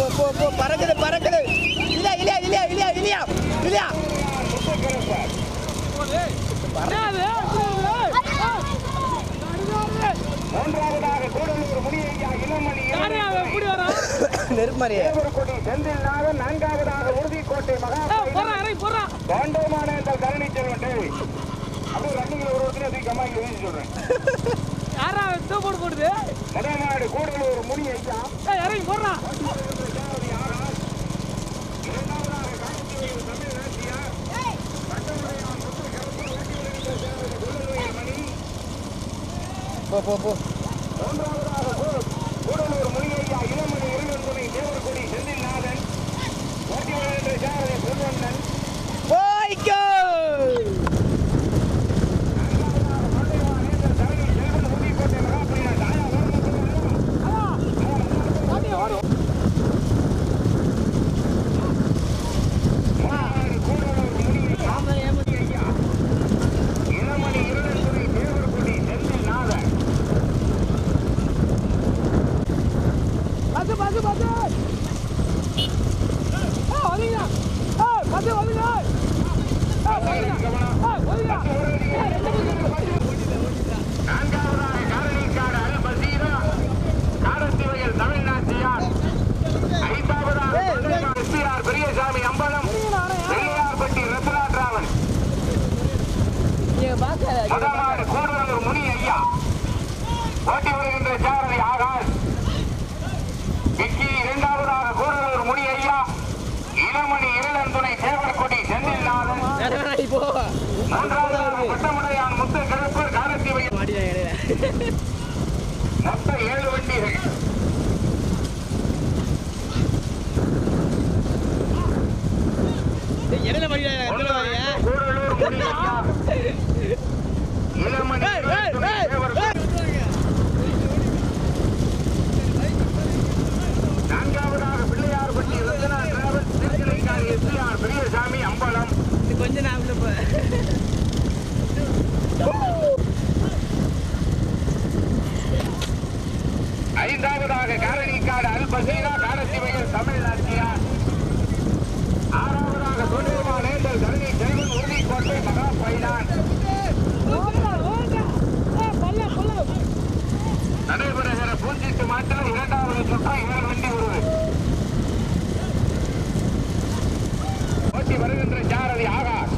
போ போ போ. பறக்குது பறக்குது. இல்லையா இல்லையா இல்லையா இல்லையா இல்லையா இல்லையா மூன்றாவதாக கூடலூர் முனியையா இளமணி நெருமாரியே. தேவர்கொடி செந்தில் நாதன் நான்காவதாக உறுதிக்கோட்டை மகா பாண்டவமான இந்த கரணி செல்வன் டேய். அப்படியே ரன்னிங்ல ஒரு ஒருத்தர் அதுக்கு கம்மாக்கி வீசி சொல்றேன். முதல்நாடு கூடலூர் முனி ஐயா இரண்டாவதாக காஞ்சிபுரம் தமிழ் நாச்சியார் பட்டமடையான் முத்து கருப்பு வெட்டி வருகின்ற சேவல் கொல்லலூர் மணி போ போ. போ மூன்றாவதாக கூ- கூடலூர் முனியையா இளமணி இருநந்துணை தேவர்கொடி செந்தில் நாதன் ஓட்டி வருகின்ற சேவலை பொன்வண்ணன் போய்க்கோ நான்காவதாக பண்டையான் நேசர் தரணி செல்வன் உறுதிக்கோட்டை மகாபிரியா தாயா வரும் மூன்றாவது கூடலூர் முனி ஐயா இளமணி இருநந்துணை தேவர்கொடி செந்தில் நாதன் நான்காவதாக காரணிக்காடு அல் பசீரா காரத்திவையில் தமிழ்நாட்டியார் ஐந்தாவதாக பண்டையான் எஸ்பிஆர் பெரியசாமி அம்பலம் பெரியார்பட்டி ரத்னா டிராவல் முதலாவது கூடலூர் முனி ஐயா ஓட்டி வருகின்ற சாரதி ஆகாஷ் விக்கி இரண்டாவதாக கூடலூர் முனி ஐயா இளமணி இருளந்துணை தேவர்கொடி செந்தில் நாதன் போ மூன்றாவதாக பட்டமுடையான் முத்து கருப்பர் காரத்திவையில் மாட்டினா இடையில மொத்தம் ஏழு வண்டிகள் இடையில மாட்டினா ஒன்றாவது கூடலூர் முனி ஐயா இளமணி ஏய், ஏய், இருளந்துணை ஏய், தேவர்கொடி நான்காவதாக பிள்ளையார்பட்டி ரத்னா டிராவல்ஸ் திருச்சிலைக்காரி எஸ்பிஆர் பெரியசாமி அம்பலம். கொஞ்ச நாள் ஐந்தாவதாக காரணிக்காடு அல் பசீரா காரத்திவையில் தமிழ்நாட்டியார் ஆறாவதாக தொழில்மா நேந்தல் தரணி செல்வன் உறுதிக்கோட்டை மகா பைனான் நடைபெறுகிற பூஞ்சிட்டு மாட்டில் இரண்டாவது சுற்று ஏழு வண்டி வருது ஓட்டி வருகின்ற சாரதி ஆகாஷ்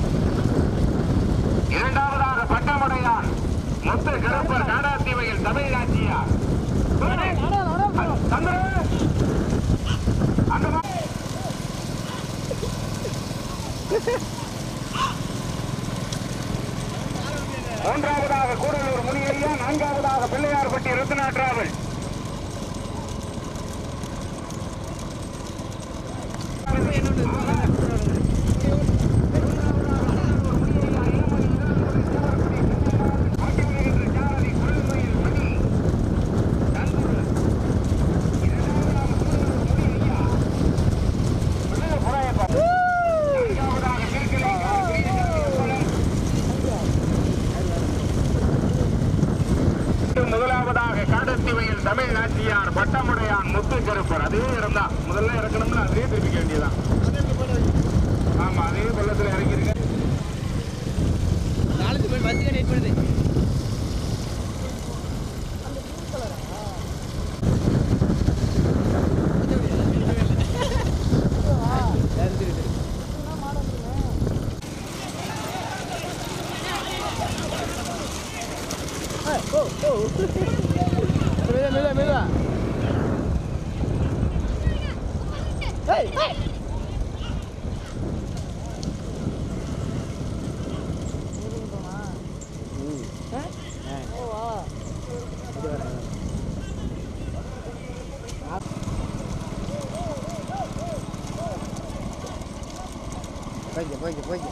இரண்டாவதாக பட்டமடையான் முத்து கருப்பர் காடாத்தீவையில் தமிழ்நாட்டியார் சந்திரன் மூன்றாவதாக கூடலூர் முனியையா நான்காவதாக பிள்ளையார்பட்டி ருத்னா டிராவல் முதலாவதாக காடத்திவையில் தமிழ் நாட்டியார் பட்டமுடையான் முத்து கருப்பர் அதே இடம் தான் முதல்ல இறக்கணும்னா அதே திருப்பிக்க வேண்டியதான் ஆமா அதே பள்ளத்துல இறங்கிருங்க நாலஞ்சு பேர் பஸ்ஸுக்கு வெயிட் பண்ணுது மெதுவா மெதுவா மெதுவா ஏய் ஏய் போய்க்க போய்க்க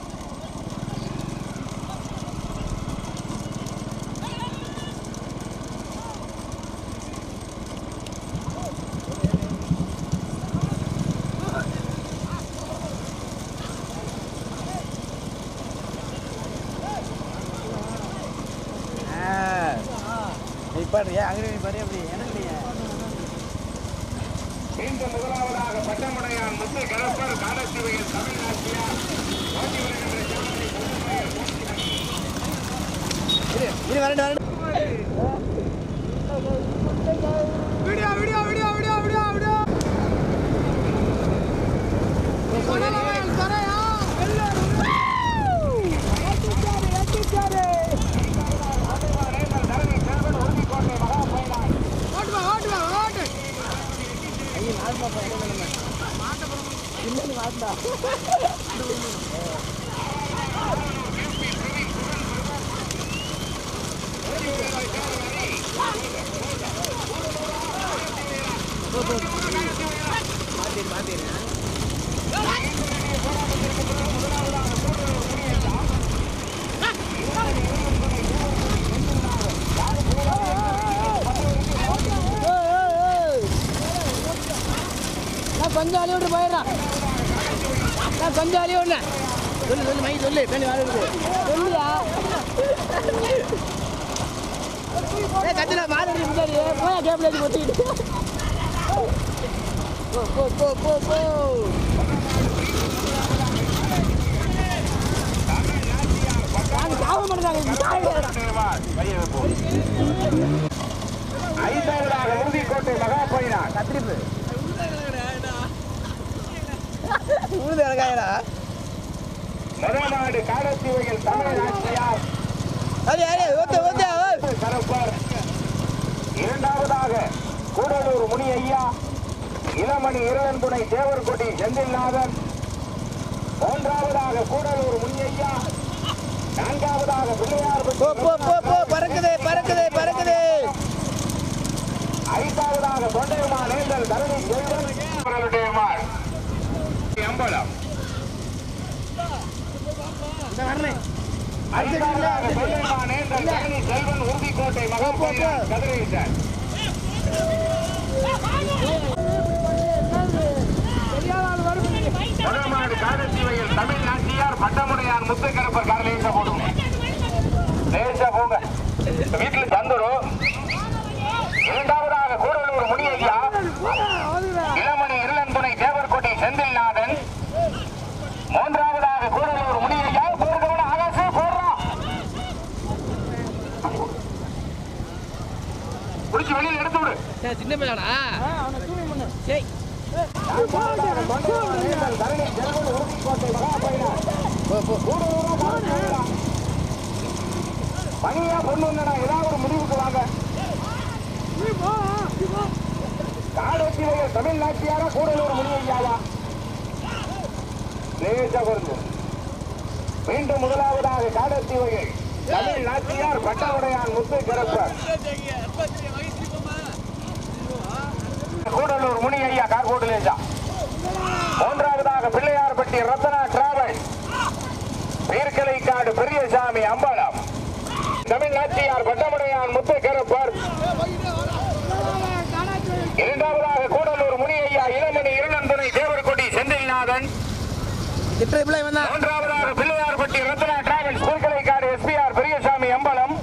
போய்க்க ஏன் அங்கே நீ அப்படி எனக்கு மீண்டும் முதலாவதாக பட்டமுடையான் முத்து கருப்பர் காலத்தீவையில் தமிழ்நாட்டியார். ஓட்டி வருகின்ற சாதனை இரு வரண்டு வரண்டு நான் அழி விடல சொல்லு சொல்லு மை சொல்லு பெண்ணு வேலை இருக்கு. சொல்லியா ஏ கத்தில மாடு முன்னாடி போயா கேப்ல ஏறி ஒத்திக்கிட்டு போ போ போ போ போ. நாங்க சாவ மாட்டாங்க ஐந்தாவதாக உறுதிக்கோட்டை மகா பையனார் கத்திரிப்பு. உழுது இறங்காயடா முதலாடு ஓத்து ஓத்து கருப்பர். இரண்டாவதாக கூடலூர் முனி ஐயா இளமணி இரவன்குடை தேவர்கொடி செந்தில்நாதன். மூன்றாவதாக கூடலூர் முனி ஐயா நான்காவதாக பிள்ளையார் பறக்குது பறக்குது பறக்குது. ஐந்தாவதாக தொண்டைமா நேந்தல் தரணி செல்வன். மாள் செல்வன் உறுதிக்கோட்டை காலத்தீவையில் தமிழ் நாட்டியார் பட்டமுடையான் முத்துக்கருப்பர் கார் போடுங்க போங்க. வீட்டுல தந்துரும் இரண்டாவதாக கூடலூர் முனியையா. இளமணி இருளன்புனை தேவர்கோட்டை செந்தில் மூன்றாவதாக கூடலூர் முனியையா போகிறவன ஆகாசே போடுறான் குடிச்சு வெளியில் எடுத்து செல்வன் உறுதிக்கோட்டை மகாபையனார் பணியா பொண்ணு ஏதாவது ஒரு முடிவுக்கு வாங்க காடத்திலேயே தமிழ்நாட்டியாரா கூடலூர் முனியையாவா லேசா பொருந்து மீண்டும் முதலாவதாக காடத்தீவையில் தமிழ் நாட்டியார் பட்டவுடையான் முத்து கிடப்பர் கூடலூர் முனி ஐயா கார்கோட்டிலேசா மூன்றாவதாக பிள்ளையார்பட்டி ரத்தனா டிராவல் பீர்க்கலைக்காடு பெரியசாமி அம்பலம். தமிழ்நாட்டியார் பட்டமுடையான் முத்து கருப்பர் இரண்டாவதாக கூடலூர் முனி ஐயா இளமணி இருளந்துறை தேவர்கொடி செந்தில்நாதன். மூன்றாவதாக பிள்ளையார்பட்டி ரத்னா டிராவல்ஸ் பூர்க்கலைக்காடு எஸ்பிஆர் பெரியசாமி அம்பலம்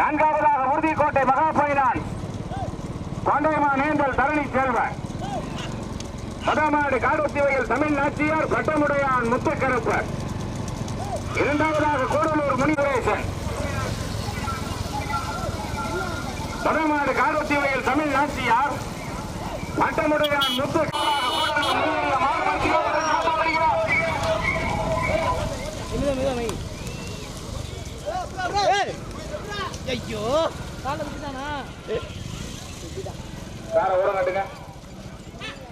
நான்காவதாக உறுதிக்கோட்டை மகாபைனான் தொண்டைமா நேந்தல் தரணி செல்வன் மதமாடு காடுத்திவையில் தமிழ் நாச்சியார் பட்டமுடையான் முத்துக்கருப்பர் இரண்டாவதாக கூடலூர் முனிவரேசன் மதமாடு காடுத்திவையில் தமிழ் நாச்சியார் பட்டமுடையான் முத்து ஐயோ காலை விட்டுட்டானா வேற ஊரம் கட்டுங்க.